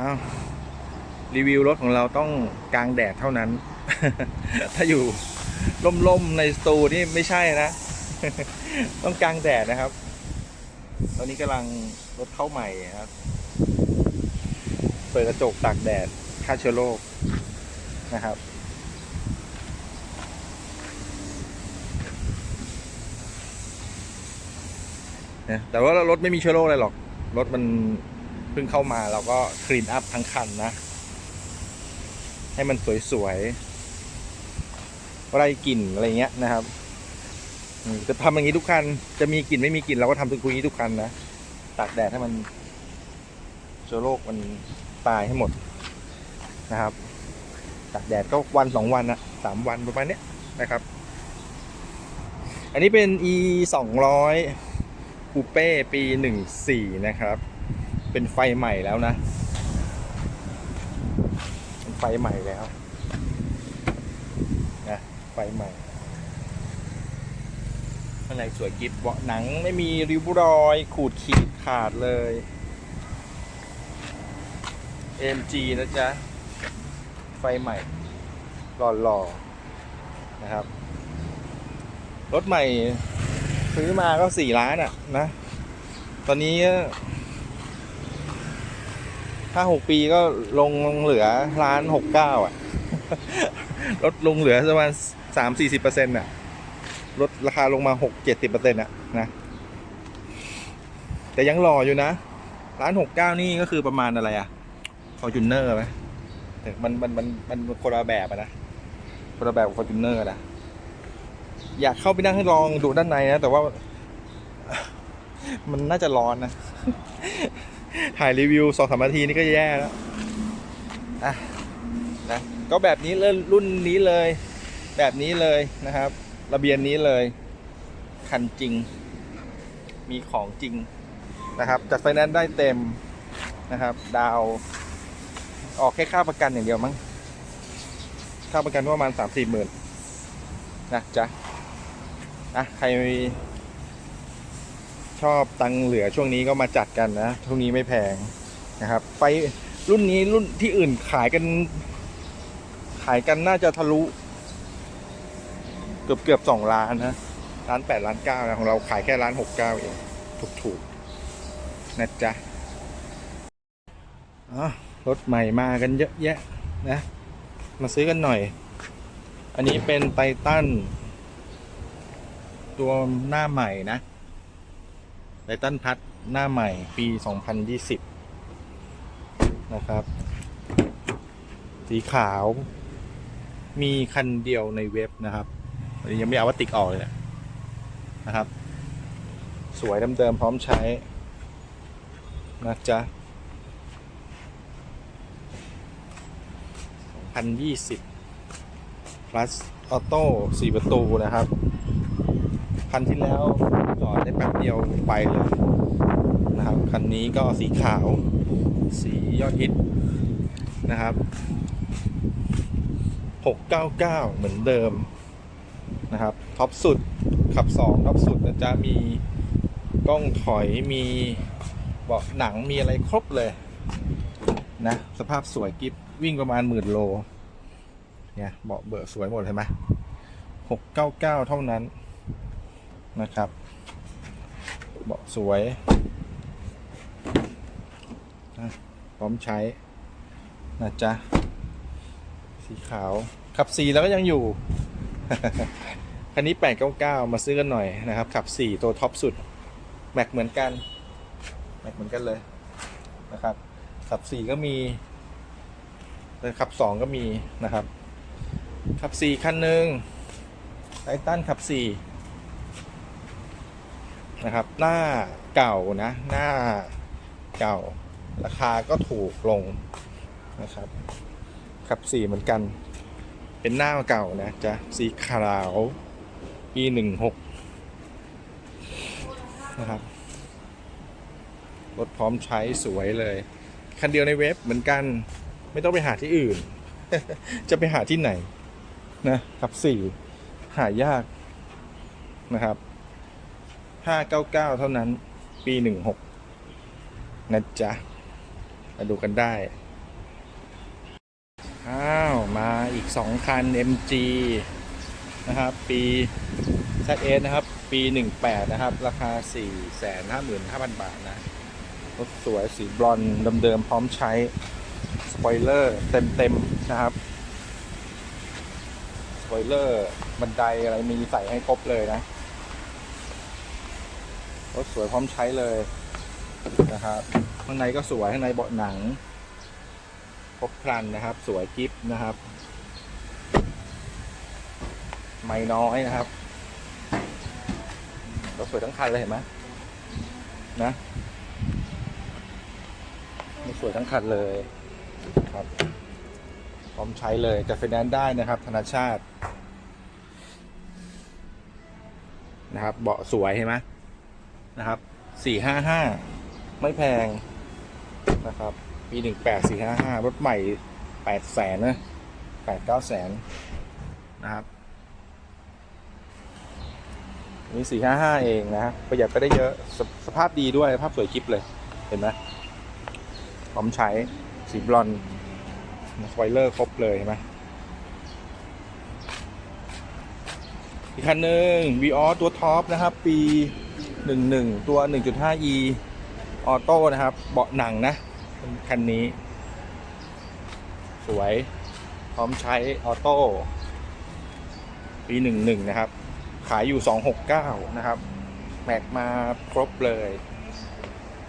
อ้าวรีวิวรถของเราต้องกลางแดดเท่านั้น ถ้าอยู่ร่มๆในสตูนี่ไม่ใช่นะ ต้องกลางแดดนะครับ ตอนนี้กำลังรถเข้าใหม่ครับ เปิดกระจกตากแดดฆ่าเชื้อโรคนะครับนะแต่ว่ารถไม่มีเชื้อโรคอะไรหรอก รถมัน พิ่งเข้ามาเราก็คลีนอัพทั้งคันนะ ให้มันสวยๆไรกลิ่นอะไรเงี้ยนะครับจะทำอย่างนี้ทุกคัน จะมีกลิ่นไม่มีกลิ่นเราก็ทำทุกอย่างนี้ทุกคันนะตากแดดให้มันเชื้อโรคมันตายให้หมดนะครับตากแดดก็วันสองวันนะสามวันประมาณเนี้ยนะครับ อันนี้เป็น e สองร้อยคูเป้ปีหนึ่งสี่นะครับ เป็นไฟใหม่แล้วนะ เป็นไฟใหม่แล้วนะไฟใหม่ข้างในสวยกิบเบาะหนังไม่มีริ้วรอย ขูดขีดขาดเลย AMG นะจ๊ะ ไฟใหม่ หล่อๆนะครับ รถใหม่ซื้อมาก็สี่ล้านอะนะ ตอนนี้ ถ้าหกปีก็ลงเหลือล้านหกเก้าอะ ลดลงเหลือประมาณสามสี่สิบเปอร์เซ็นต์อะ ลดราคาลงมาหกเจ็ดสิบเปอร์เซ็นต์อะนะ แต่ยังหล่ออยู่นะล้านหกเก้านี่ก็คือประมาณอะไรอะฟอร์จูเนอร์ไหมแต่มันมันมันมันคนละแบบนะคนละแบบกับฟอร์จูเนอร์นะอยากเข้าไปนั่งให้ลองดูด้านในนะ แต่ว่า มันน่าจะร้อนนะ ถ่ายรีวิวสองสามนาทีนี่ก็แย่แล้วอะนะก็แบบนี้เลยรุ่นนี้เลย แบบนี้เลยนะครับ ระเบียนนี้เลย คันจริง มีของจริงนะครับจัดไฟแนนซ์ได้เต็มนะครับ ดาว ออกแค่ค่าประกันอย่างเดียวมั้งค่าประกันประมาณสามสี่หมื่นนะจ๊ะอะใคร ชอบตังเหลือช่วงนี้ก็มาจัดกันนะช่วงนี้ไม่แพงนะครับ ไฟรุ่นนี้รุ่นที่อื่นขายกัน ขายกันน่าจะทะลุ เกือบเกือบสองล้านนะล้านแปดล้านเก้านะของเราขายแค่ล้านหกเก้าเองถูกถูกๆนะจ๊ะรถใหม่มากันเยอะแยะนะ มาซื้อกันหน่อย อันนี้เป็นไททันตัวหน้าใหม่นะ ไททันพัดหน้าใหม่ปี 2020 นะครับ สีขาว มีคันเดียวในเว็บนะครับยังไม่เอาวัตติกออกเลยเนี่ยนะครับ สวยเดิมๆพร้อมใช้ นะจ๊ะ 2020 plus ออโต้4ประตูนะครับ คันที่แล้วจอดได้แป๊บเดียวไปเลยนะครับคันนี้ก็สีขาว สียอดฮิตนะครับ 699 เหมือนเดิมนะครับท็อปสุดขับ 2ท็อปสุดนะจ๊ะมีกล้องถอยมีเบาะหนังมีอะไรครบเลยนะสภาพสวยกิฟวิ่งประมาณหมื่นโลเนี่ยเบาะเบอร์สวยหมดเห็นไหมหกเก้าเก้าเท่านั้น นะครับ เบาะสวยพร้อมใช้นะจ๊ะ สีขาว ขับสีแล้วก็ยังอยู่ คันนี้ 899 มาซื้อกันหน่อยนะครับ ขับ4ตัวท็อปสุด แม็กเหมือนกัน แม็กเหมือนกันเลยนะครับ ขับ4ก็มีแต่ขับ2ก็มีนะครับ ขับ4คันหนึ่งไททันขับ4 นะครับ หน้าเก่านะ หน้าเก่า ราคาก็ถูกลงนะครับขับ4เหมือนกัน เป็นหน้าเก่านะจะสีขาวปีหนึ่งหกนะครับรถพร้อมใช้สวยเลย คันเดียวในเว็บเหมือนกัน ไม่ต้องไปหาที่อื่น จะไปหาที่ไหน นะขับสี่หายากนะครับ ห้าเก้าเท่านั้น ปีหนึ่งหกนะจ๊ะ มาดูกันได้ อ้าว มาอีก 2 คัน MG นะครับ ปี ZS นะครับ ปี 18 นะครับ ราคา 455,000 บาทนะ รถสวยสีบลอนด์เดิมๆพร้อมใช้ สปอยเลอร์เต็มๆ นะครับสปอยเลอร์บันไดอะไรมีใส่ให้ครบเลยนะ รถสวยพร้อมใช้เลยนะครับข้างในก็สวยข้างในเบาะหนังครบครันนะครับ สวยกิฟนะครับ ไม่น้อยนะครับรถสวยทั้งคันเลยเห็นไหมนะสวยทั้งคันเลยครับพร้อมใช้เลยจะไฟแนนซ์ได้นะครับ ธนาชาตินะครับ เบาะสวยเห็นไหม นะครับสี่ห้าห้าไม่แพงนะครับปีหนึ่งแปดสี่ห้าห้ารถใหม่แปดแสนนะแปดเก้าแสนนะครับนี่สี่ห้าห้าเองนะประหยัดไปได้เยอะสสภาพดีด้วย ภาพสวยกิฟเลย เห็นไหมพร้อมใช้สีบลอนด์สปอยเลอร์ครบเลยเห็นไหมอีกคันหนึ่ง v ีออตัวท็อปนะครับ ปี 11 ตัว 1.5e ออโต้นะครับ เบาะหนังนะ คันนี้ สวย พร้อมใช้ออโต้ ปี 11 นะครับ ขายอยู่ 269 นะครับ แม็กมาครบเลย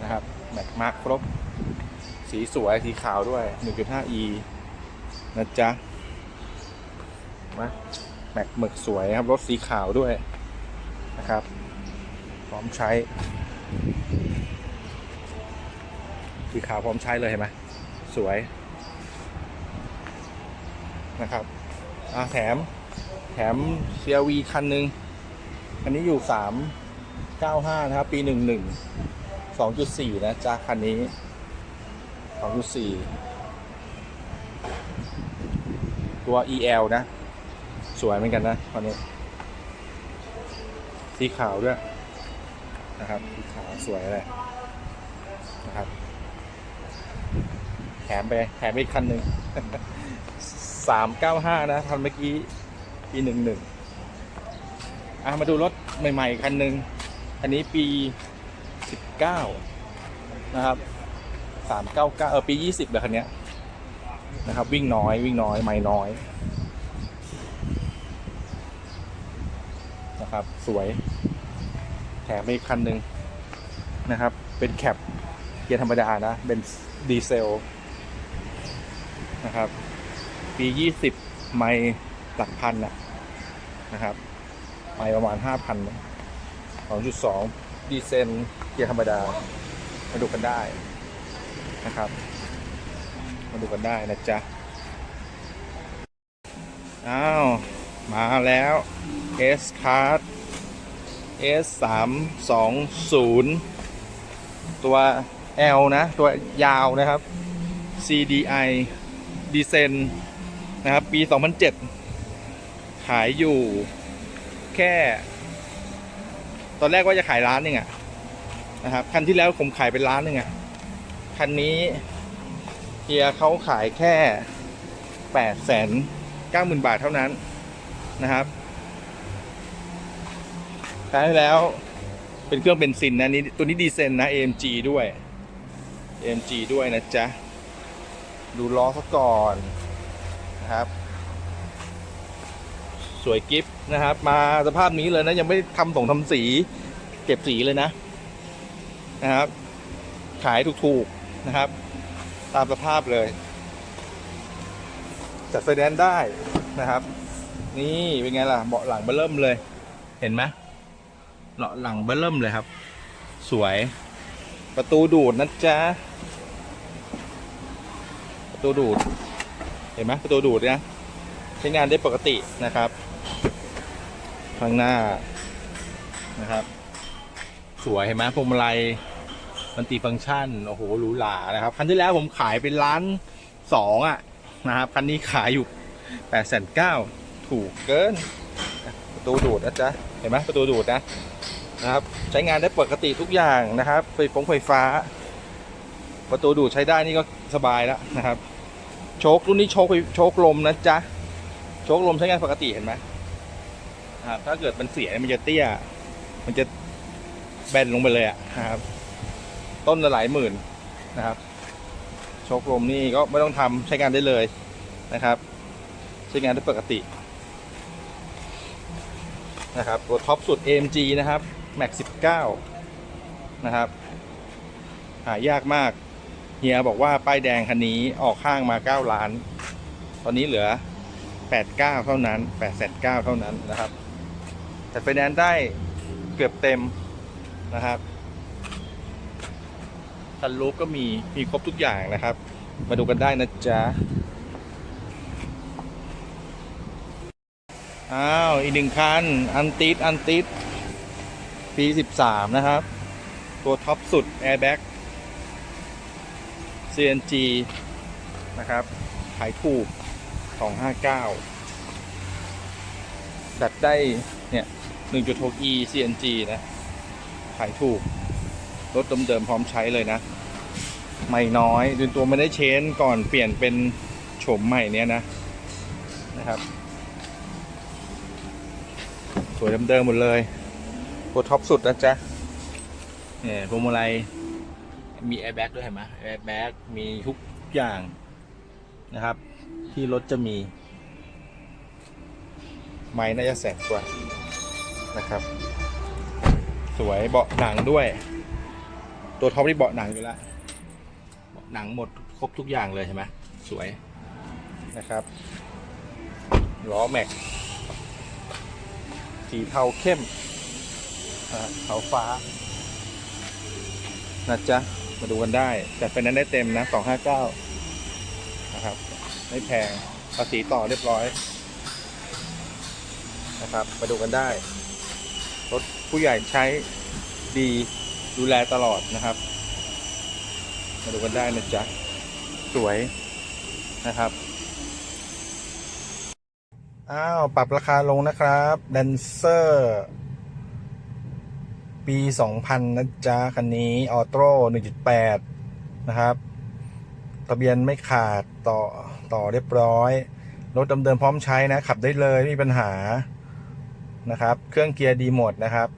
นะครับ แม็กมาครบ สีสวย สีขาวด้วย 1.5e นะจ๊ะมาแม็กหมึกสวยครับ รถสีขาวด้วยนะครับ พร้อมใช้สีขาวพร้อมใช้เลยเห็นไหมสวยนะครับอ่าแถมแถม CRV คันหนึ่งอันนี้อยู่395นะครับ ปี11 2.4นะจ๊ะคันนี้2.4ตัว EL นะ สวยเหมือนกันนะคันนี้ สีขาวด้วย นะครับสีขาวสวยเลยนะครับ แถมไปแถมไปอีกคันหนึ่งสามเก้าห้านะทันเมื่อกี้ปีหนึ่งหนึ่งอะมาดูรถใหม่ ๆ คันหนึ่งอันนี้ปีสิบเก้านะครับสามเก้าเก้าเออปียี่สิบเลยคันนี้นะครับ วิ่งน้อยวิ่งน้อยไม่น้อยนะครับ สวย ถมไปอีกคันหนึ่งนะครับ เป็นแคปเกียร์ธรรมดานะ เป็นดีเซลนะครับ ปี 20 ไมล์หลักพันนะนะครับ ไมล์ประมาณ 5,000นะ2.2 ดีเซลเกียร์ธรรมดา มาดูกันได้นะครับ มาดูกันได้นะจ๊ะ อ้าว มาแล้ว S Card S 3 2 0 ตัว L นะ ตัวยาวนะครับ CDI ดีเซนนะครับ ปี 2007 ขายอยู่ แค่ ตอนแรกว่าจะขายร้านหนึงอะนะครับ คันที่แล้วผมขายเป็นร้านหนึ่งอะคันนี้เฮียเขาขายแค่ 8 9 0 0 0 0 บาทเท่านั้นนะครับ ครั้งที่แล้วเป็นเครื่องเบนซินนะนี่ตัวนี้ดีเซนนะ AMG ด้วย AMG ด้วยนะจ๊ะ ดูล้อซะก่อนนะครับ สวยกิฟต์นะครับ มาสภาพนี้เลยนะ ยังไม่ทำส่งทำสี เก็บสีเลยนะนะครับ ขายถูกๆนะครับ ตามสภาพเลยจัดไฟแนนซ์ได้นะครับ นี่เป็นไงล่ะเบาะหลังเบอเริ่มเลย เห็นไหม เลาะหลังเบิ้ลเริ่มเลยครับ สวย ประตูดูดนะจ๊ะ ประตูดูด เห็นไหมประตูดูดนะใช้งานได้ปกตินะครับข้างหน้านะครับ สวยเห็นไหมพวงมาลัยมันติฟังก์ชันโอ้โหหรูหรานะครับคันที่แล้วผมขายเป็นล้านสองอะนะครับคันนี้ขายอยู่แปดแสนเก้าถูกเกิน ประตูดูดนะจ๊ะ เห็นไหมประตูดูดนะ นะครับ ใช้งานได้ปกติทุกอย่างนะครับไฟฟงไฟฟ้า ประตูดูดใช้ได้นี่ก็สบายแล้วนะครับ โชครุ่นนี้โชคโชคลมนะจ๊ะโชคลมใช้งานปกติเห็นไหมอ่าถ้าเกิดมันเสียมันจะเตี้ย มันจะแบนลงไปเลยอะนะครับ ต้นละหลายหมื่นนะครับ โชคลมนี่ก็ไม่ต้องทำใช้งานได้เลยนะครับ ใช้งานได้ปกตินะครับตัวท็อปสุด AMG นะครับ Max 19นะครับ หายากมาก เฮียบอกว่าป้ายแดงคันนี้ออกข้างมา 9 ล้าน ตอนนี้เหลือ 89 เท่านั้น8,9เท่านั้นนะครับแต่ไฟแนนซ์ได้เกือบเต็มนะครับซันรูปก็มีมีครบทุกอย่างนะครับ มาดูกันได้นะจ๊ะ อ้าว อีกหนึ่งคัน อันติดอันติด ปี 13 นะครับ ตัวท็อปสุด Airbag CNG นะครับ ขายถูก 259 ดัดได้ เนี่ย 1.6 e CNG นะ ขายถูก รถเดิมๆพร้อมใช้เลยนะ ไม่น้อยดูตัวไม่ได้เชนก่อนเปลี่ยนเป็นโฉมใหม่เนี้ยนะ นะครับ สวยเดิมๆหมดเลย ตัวท็อปสุดนะจ๊ะเนี่ยพวงมาลัยมีแอร์แบ็กด้วยเห็นไหมแอร์แบ็กมีทุกอย่างนะครับ ที่รถจะมี ไม้น่าจะแสนกว่านะครับ สวยเบาะหนังด้วย ตัวท็อปนี่เบาะหนังอยู่แล้วเบาะหนังหมดครบทุกอย่างเลยใช่ไหมสวยนะครับล้อแม็กสีเทาเข้ม เทาฟ้านะจ๊ะ มาดูกันได้ แต่เป็นนั้นได้เต็มนะ 259 นะครับ ไม่แพง ภาษีต่อเรียบร้อย นะครับ มาดูกันได้ รถผู้ใหญ่ใช้ดีดูแลตลอดนะครับ มาดูกันได้นะจ๊ะ สวยนะครับอ้าว ปรับราคาลงนะครับแดนเซอร์ ปี 2000 นะจ๊ะ คันนี้ออโต้1.8 นะครับ ทะเบียนไม่ขาดต่อต่อเรียบร้อย รถเดิมๆพร้อมใช้นะ ขับได้เลยไม่มีปัญหานะครับ เครื่องเกียร์ดีหมดนะครับ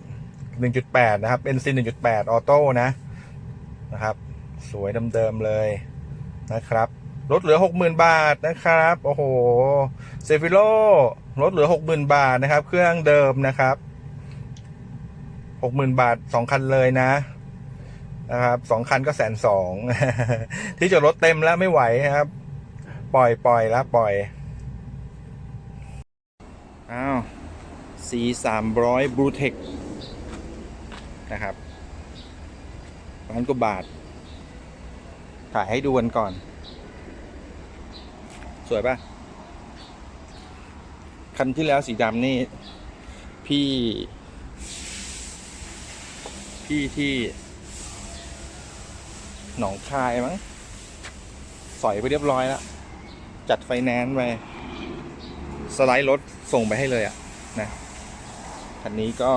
1.8 นะครับเป็นซี1.8 ออโต้นะนะครับ สวยเดิมๆเลยนะครับลดเหลือ 60,000 บาทนะครับ โอ้โห เซฟิโลลดเหลือ 60,000 บาทนะครับ เครื่องเดิมนะครับ 60,000บาท2คันเลยนะ นะครับสองคันก็แสนสองที่จอดรถเต็มแล้วไม่ไหวครับ ปล่อยปล่อยแล้วปล่อยอ้าวสีสามร้อยบลูเทคนะครับล้านกว่าบาท ถ่ายให้ดูกันก่อน สวยปะคันที่แล้วสีดำนี่ พี่ พี่ที่หนองคายมั้งสอยไปเรียบร้อยแล้ว จัดไฟแนนซ์ไปสไลด์รถส่งไปให้เลยอะนะคันนี้ก็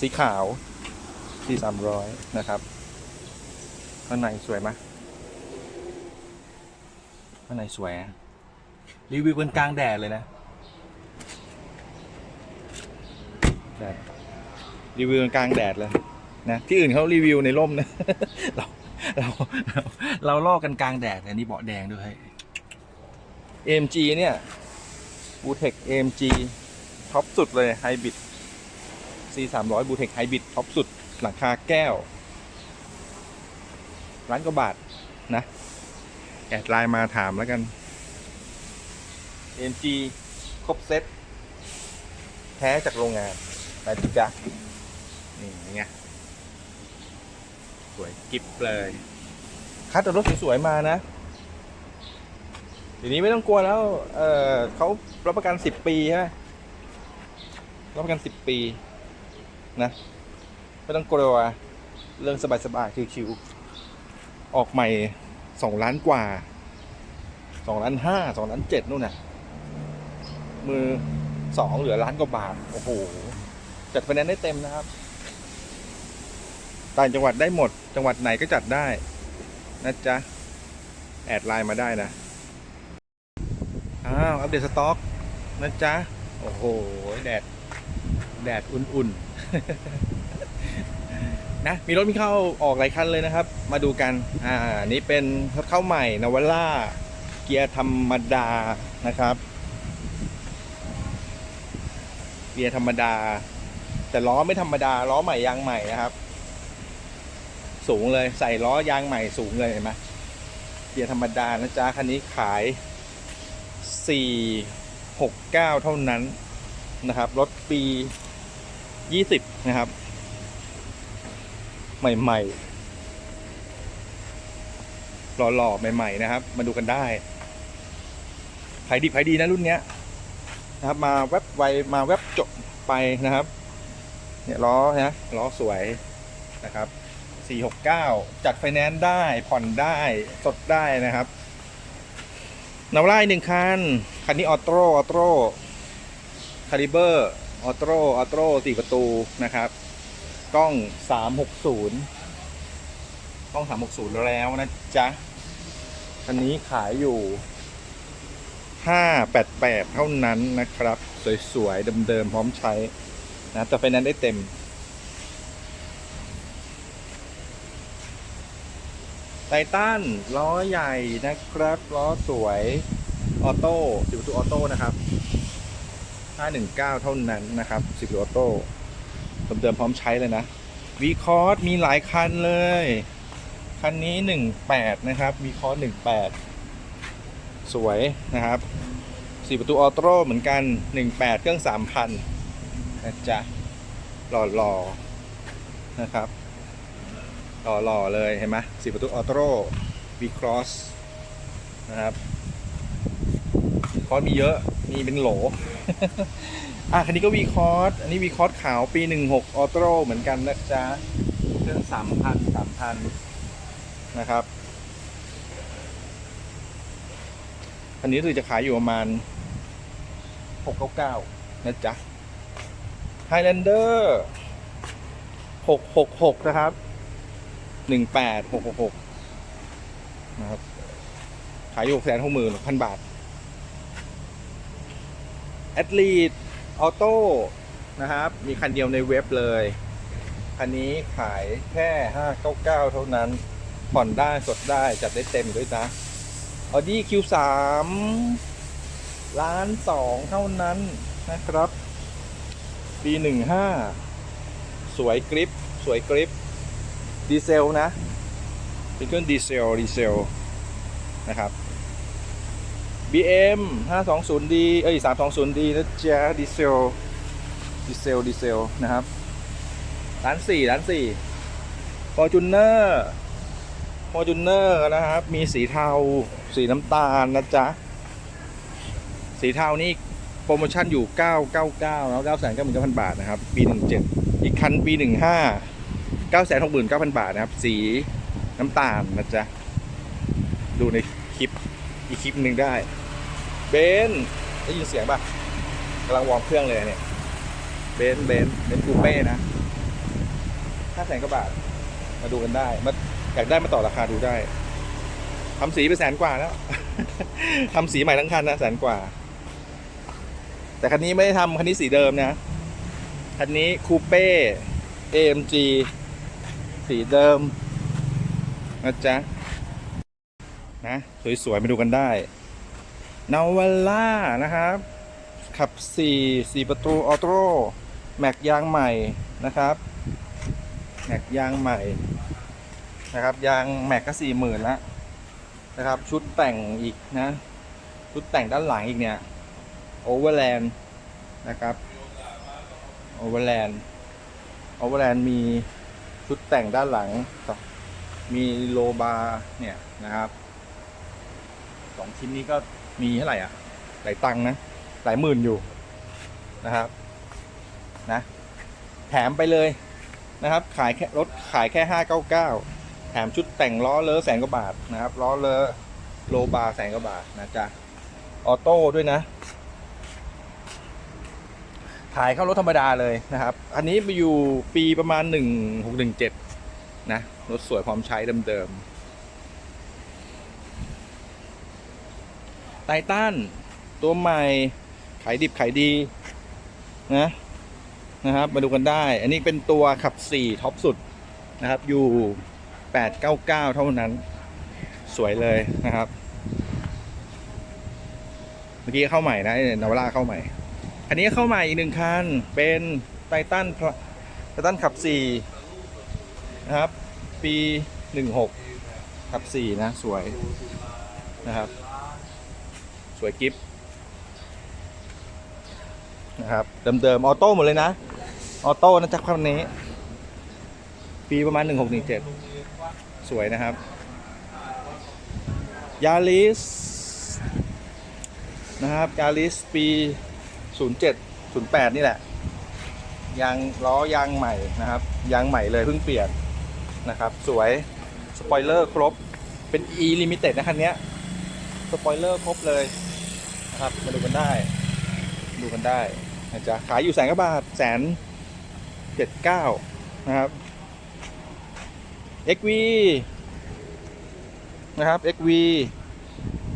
สีขาวที่สามร้อยนะครับ ข้างในสวยไหมข้างในสวยรีวิวกันกลางแดดเลยนะแดดรีวิวกันกลางแดดเลย นะที่อื่นเขารีวิวในร่มนะเราเราเราลอกกันกลางแดดอันนี้เบาะแดงด้วย AMG เนี่ยบูเทค AMG ท็อปสุดเลยไฮบริด C 3 0 0บูเทคไฮบริดท็อปสุด หลังคาแก้ว ร้านกว่าบาท นะ แอดไลน์มาถามแล้วกัน AMG ครบเซ็ตแท้จากโรงงานนะจ๊ะนี่ไง สวยกิบเลยคัดแต่รถสวยๆมานะทีนี้ไม่ต้องกลัวแล้ว เออเขารับประกันสิบปีใช่ไหมรับประกันสิบปีนะไม่ต้องกลัวเรื่องสบายๆชิวๆออกใหม่สองล้านกว่าสองล้านห้าสองล้านเจ็ดนู่นน่ะ มือสองเหลือล้านกว่าบาท โอ้โห จัดไฟแนนซ์ได้เต็มนะครับ ต่างจังหวัดได้หมด จังหวัดไหนก็จัดได้นะจ๊ะ แอดไลน์มาได้นะ อ้าว อัปเดตสต็อกนะจ๊ะ โอ้โห แดด แดดอุ่นๆ นะ มีรถมีเข้าออกหลายคันเลยนะครับ มาดูกัน อ่า นี่เป็นรถเข้าใหม่นวล่า เกียร์ธรรมดานะครับ เกียร์ธรรมดา แต่ล้อไม่ธรรมดา ล้อใหม่ยางใหม่นะครับ สูงเลยใส่ล้อยางใหม่สูงเลยเห็นไหมเกียร์ธรรมดานะจ๊ะคันนี้ขาย 469 เท่านั้นนะครับ รถปี 20 นะครับ ใหม่ๆ หล่อๆ ใหม่ ๆ นะครับ มาดูกันได้ขายดีขายดีนะรุ่นเนี้ยนะครับ มาแวบไวมาแวบจบไปนะครับ เนี่ยล้อนะล้อสวยนะครับ 469 จัดไฟแนนซ์ได้ผ่อนได้สดได้นะครับนาวไล่หนึ่งคัน คันนี้ออโต้ ออโต้คาลิเบอร์ ออโต้ ออโต้สี่ประตูนะครับ กล้อง360กล้อง360แล้วนะจ๊ะ คันนี้ขายอยู่588เท่านั้นนะครับ สวยๆ เดิมๆ พร้อมใช้นะแต่ไฟแนนซ์ได้เต็ม ไททันล้อใหญ่นะครับ ล้อสวยออโต้สิบประตูออโต้นะครับ519 เท่านั้นนะครับสิบประตูออโต้เดิมๆพร้อมใช้เลยนะวีคอร์สมีหลายคันเลย คันนี้ 18 นะครับวีคอร์ส18 สวยนะครับสี่ประตูออโต้เหมือนกัน 18 เครื่อง 3,000นะจ๊ะหล่อๆนะครับ หล่อๆเลยเห็นไหมสีประตูออโต้วีครอสนะครับคอร์สมีเยอะมีเป็นโหลอะคันนี้ก็วีคอร์สอันนี้วีคอร์สขาวปี 16 ออโต้เหมือนกันนะจ๊ะเครื่อง3,000 3,000นะครับอันนี้รู้สึกจะขายอยู่ประมาณ 699 นะจ๊ะ Highlander 666 นะครับ หนึ่งแปดหกหกหกนะครับ ขายอยู่แสนหกหมื่นพันบาทแอดลีดออโต้นะครับ มีคันเดียวในเว็บเลย คันนี้ขายแค่ห้าเก้าเก้าเท่านั้น ผ่อนได้สดได้จัดได้เต็มด้วยนะออดี้คิวสามล้านสองเท่านั้นนะครับปีหนึ่งห้าสวยกริป สวยกริป ดีเซลนะ เป็นเครื่องดีเซลดีเซลนะครับ BM 520D เอ้ย 320D นะจ๊ะดีเซลดีเซลดีเซลนะครับล้านสี่ล้านสี่ Fortuner Fortuner นะครับ มีสีเทา สีน้ำตาลนะจ๊ะ สีเทานี่โปรโมชั่นอยู่ 999 แล้ว9 9 9 9 0 0 บาทนะครับ ปี 17 อีกคันปี 15 969,000 บาทนะครับ สีน้ำตาลนะจ๊ะ ดูในคลิปอีกคลิปหนึ่งได้ เบนได้ยินเสียงป่ะกำลังวอร์มเครื่องเลยเนี่ย เบนเบนเบนคูเป้นะห้าแสนกว่าบาท มาดูกันได้ มาอยากได้มาต่อราคาดูได้ทำสีไปแสนกว่าแล้วทำสีใหม่ทั้งคันนะแสนกว่า แต่คันนี้ไม่ได้ทำคันนี้สีเดิมนะ คันนี้คูเป้ AMG สีเดิมนะจ๊ะนะสวยๆมาดูกันได้นาวาล่านะครับ ขับ 4 4 ประตูออโต้แม็กยางใหม่นะครับแม็กยางใหม่นะครับยางแม็กก็สี่หมื่นแล้วนะครับ ชุดแต่งอีกนะ ชุดแต่งด้านหลังอีกเนี่ยโอเวอร์แลนด์นะครับโอเวอร์แลนด์โอเวอร์แลนด์มี ชุดแต่งด้านหลัง มีโลบาเนี่ยนะครับสองชิ้นนี้ก็มีเท่าไหร่อะ หลายตังนะ หลายหมื่นอยู่นะครับ นะ แถมไปเลยนะครับ ขายแค่รถขายแค่ห้าเก้าเก้าแถมชุดแต่งล้อเลอแสนกว่าบาทนะครับ ล้อเลอโลบาแสนกว่าบาทนะจ๊ะ ออโต้ด้วยนะ ขายเข้ารถธรรมดาเลยนะครับ อันนี้มาอยู่ปีประมาณ 1617 นะ รถสวยพร้อมใช้เดิมๆไททันตัวใหม่ ขายดิบขายดีนะนะครับ มาดูกันได้ อันนี้เป็นตัวขับ 4 ท็อปสุดนะครับ อยู่ 899 เท่านั้น สวยเลยนะครับ เมื่อกี้เข้าใหม่นะนาวาร่าเข้าใหม่ คันนี้เข้าใหม่อีกหนึ่งคัน เป็นไททันไททันขับ4นะครับ ปี 16ขับ4นะ สวยนะครับ สวยกิฟนะครับ เดิมๆ ออโต้หมดเลยนะ ออโต้นะจ๊ะคันนี้ ปีประมาณ 1617 สวยนะครับยาริสนะครับยาริสปี 07 08 นี่แหละ ยางล้อยางใหม่นะครับ ยางใหม่เลยเพิ่งเปลี่ยนนะครับ สวย สปอยเลอร์ครบ เป็น E Limited นะคันนี้สปอยเลอร์ครบเลยนะครับ มาดูกันได้ ดูกันได้นะจ๊ะขายอยู่แสนกว่าบาทแสนเจ็ดเก้านะครับ XV นะครับ XV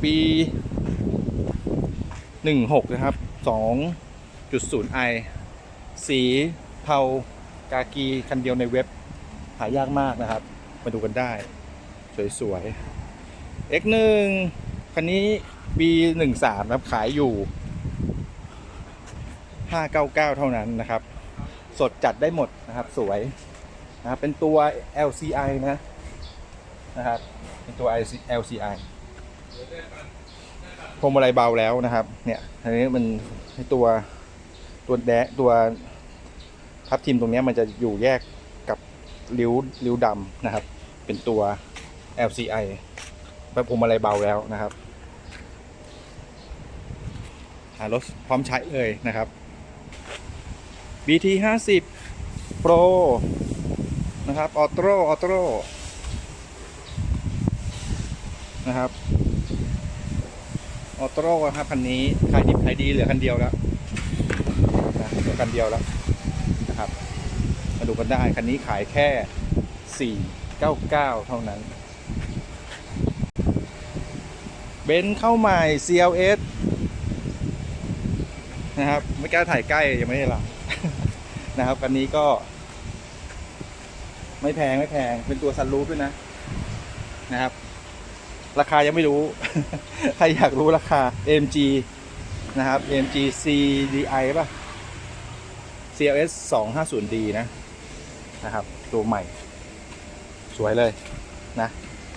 ปี 16 นะครับ 2.0i สีเทากากีคันเดียวในเว็บ หายากมากนะครับ มาดูกันได้ สวยๆ X1 คันนี้ B13 นะครับ ขายอยู่ 599 เท่านั้นนะครับ สดจัดได้หมดนะครับสวยนะครับเป็นตัว LCI นะนะครับ เป็นตัว LCI พวงมาลัยเบาแล้วนะครับ เนี่ยอันนี้มันตัวตัวแดตัวทับทิมตรงนี้มันจะอยู่แยกกับริ้วริ้วดำนะครับ เป็นตัว LCI แบบพวงมาลัยเบาแล้วนะครับหารถพร้อมใช้เลยนะครับ BT 50 Pro นะครับออโต้ออโต้นะครับ ออโต้ครับคันนี้ขายดิบขายดีเหลือคันเดียวแล้วเหลือคันเดียวแล้วนะครับมาดูกันได้คันนี้ขายแค่ 499 เท่านั้นเบนซ์เข้าใหม่ CLS นะครับไม่กล้าถ่ายใกล้ยังไม่ได้ละนะครับคันนี้ก็ ไม่แพงไม่แพงเป็นตัวซันรูฟด้วยนะนะครับ ราคายังไม่รู้ ใครอยากรู้ราคา AMG นะครับ AMG CDI ป่ะ CLS 250D นะนะครับ ตัวใหม่ สวยเลยนะ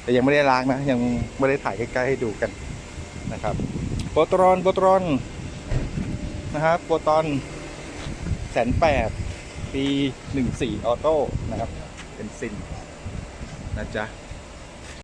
แต่ยังไม่ได้ล้างนะ ยังไม่ได้ถ่ายใกล้ๆให้ดูกันนะครับโปรตรอนโปรตรอนนะครับโปรตอนแสนแปดปี 14 ออโต้นะครับ เป็นซินนะจ๊ะ